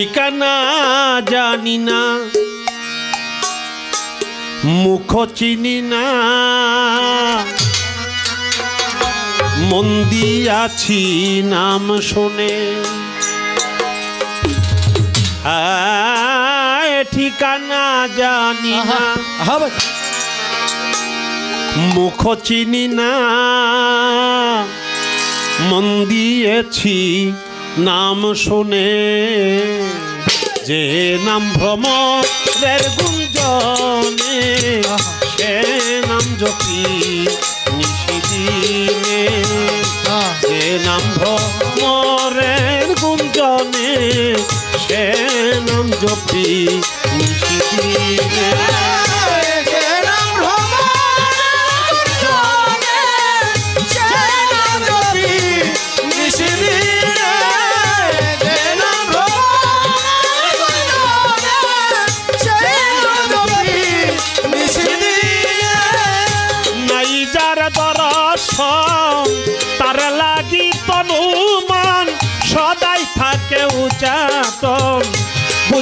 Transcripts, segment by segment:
ঠিকানা জানি না। মুখ চিনি না। মন দিয়াছি নাম শোনে। ঠিকানা জানি না। মুখ চিনি না। মন দিয়েছি নাম শুনে যে নাম ভ্রমরের গুঞ্জনে, সে নাম জপি নিশিদিনে। যে নাম ভ্রমরের গুঞ্জনে, সে নাম জপি নিশিদিনে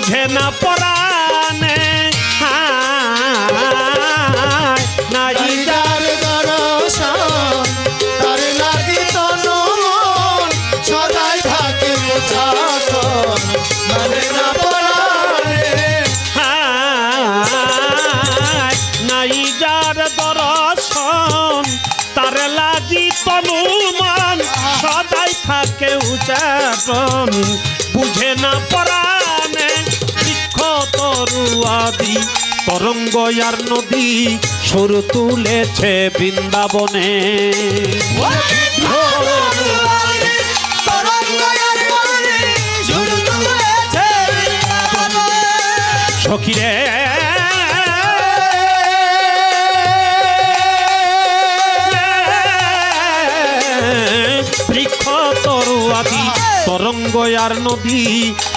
বুঝে না পরানে নাই যার সদাই থাকে মুছাতন না পরাণে। নাই যার দর্শন, তার লাগি তনুমান সদাই থাকে উচাতন বুঝে না বৃক্ষ তরুয়াদি তরঙ্গ আর নদী সুর তুলেছে বৃন্দাবনে। সখিরে তরঙ্গ আর নদী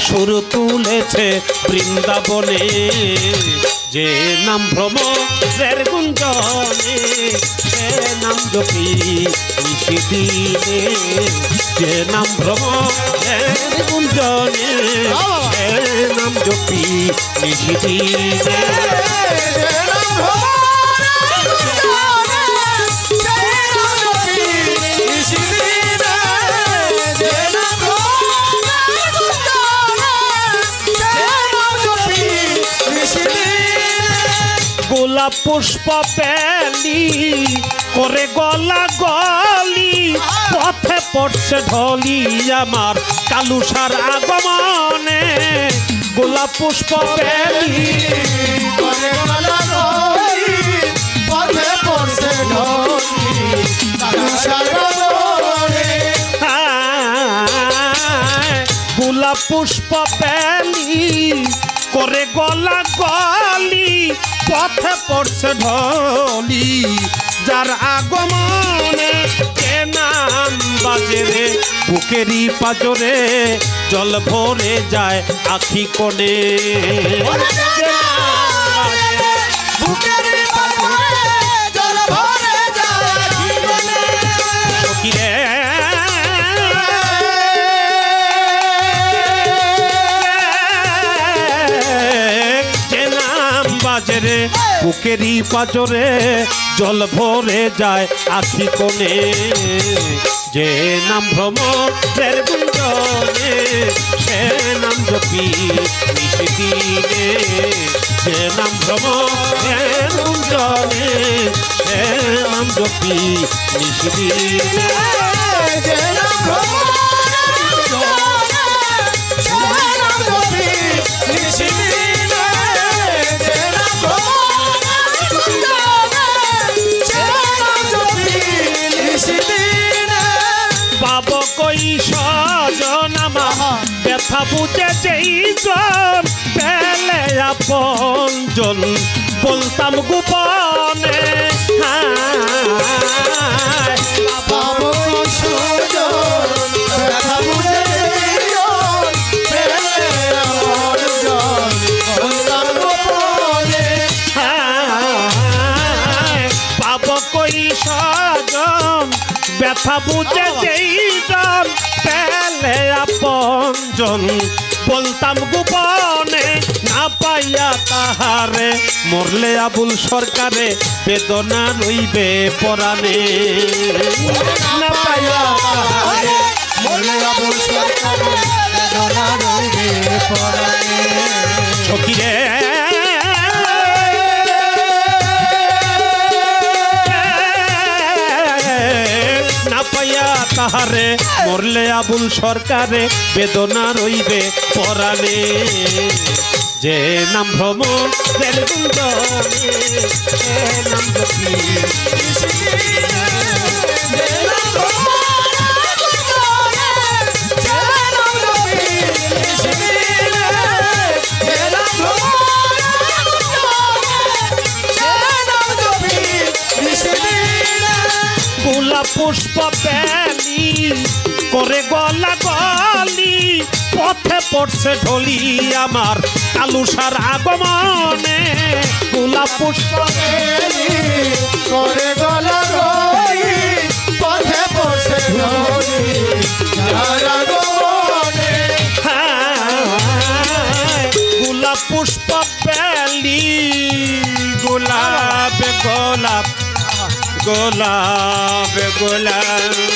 সুর তুলেছে বৃন্দাবনে। যে নাম ভ্রমণের গুঞ্জনে, সে নাম যে নাম ভ্রমণের গুঞ্জনে, সে নাম জপি নিশিদিনে গোলাপ পুষ্প পেলি করে গলা গলি পথে পড়ছে ঢলি আমার কালুসার আগমনে। গোলাপ পুষ্প পেলি হায়, গোলাপ পুষ্প পেলি করে গলা গলি, পথে পড়ছে ঢলি। যার আগমনে কে নাম বাজে রে? বুকেরই পাজরে জল ভরে যায় আখি কোণে। কে বুকেরই পাজরে জল ভরে যায় আখি কোণে। যে নাম ভ্রমণের গুঞ্জনে, সে নাম জপি নিশিদিনে যে নাম ভ্রমণের গুঞ্জনে, সে নাম জপি নিশিদিনে পাব ব্যথা বুঝে যেই জন পেলে আপন জন বলতাম গোপনে হায়, ব্যথা বুঝে যেই জন পেলে আপন জন। বলতাম গোপনে না পাইয়া তাহারে মরলে আবুল সরকারে বেদনা রইবে পরাণে। না পাইয়া তাহারে মরলে আবুল সরকারে বেদনা রইবে পরাণে। সখিরে তাহারে মরলে আবুল সরকারে বেদনা রইবে পরাণে। যে নাম ভ্রমণ নাম পুষ্প পড়ছে ঢলি আমার কালুসার আগমনে। গোলাপ পুষ্প করে গলা পথে পড়ছে গোলাপ গোলাপ গোলাপ গোলাপ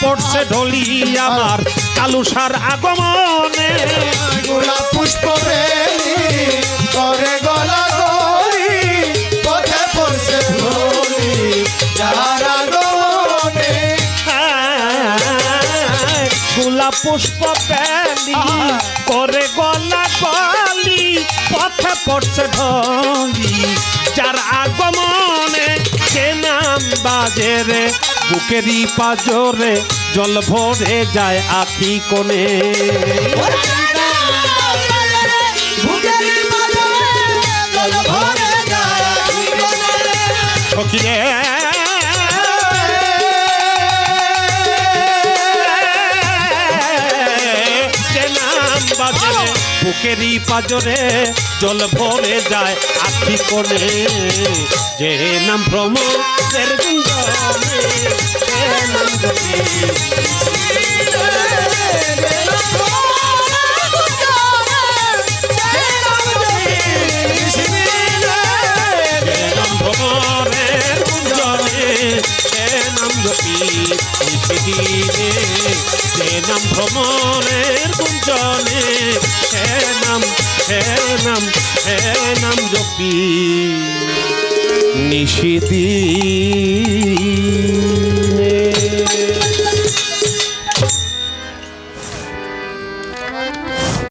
পড়ছে ঢলি আমার কালুসার আগমনে। গোলাপ পুষ্প বেলি করে গলা গরি পথে পড়ছে ধরি যারা গমনে হায়, গোলাপ পুষ্প প্যালি করে গলা গলি পথে পড়ছে ঢলি। যার আগমনে সে নাম বাজে রে বুকেরই পাজরে জল ভরে যায় আখি কোণে। বুকেরই পাজরে জল ভরে যায় আখি কোণে। যে নাম ভ্রমণের গুঞ্জনে সে নাম ভ্রমণের গুঞ্জনে সে নাম সে নাম সে নাম জপি নিশিদিনে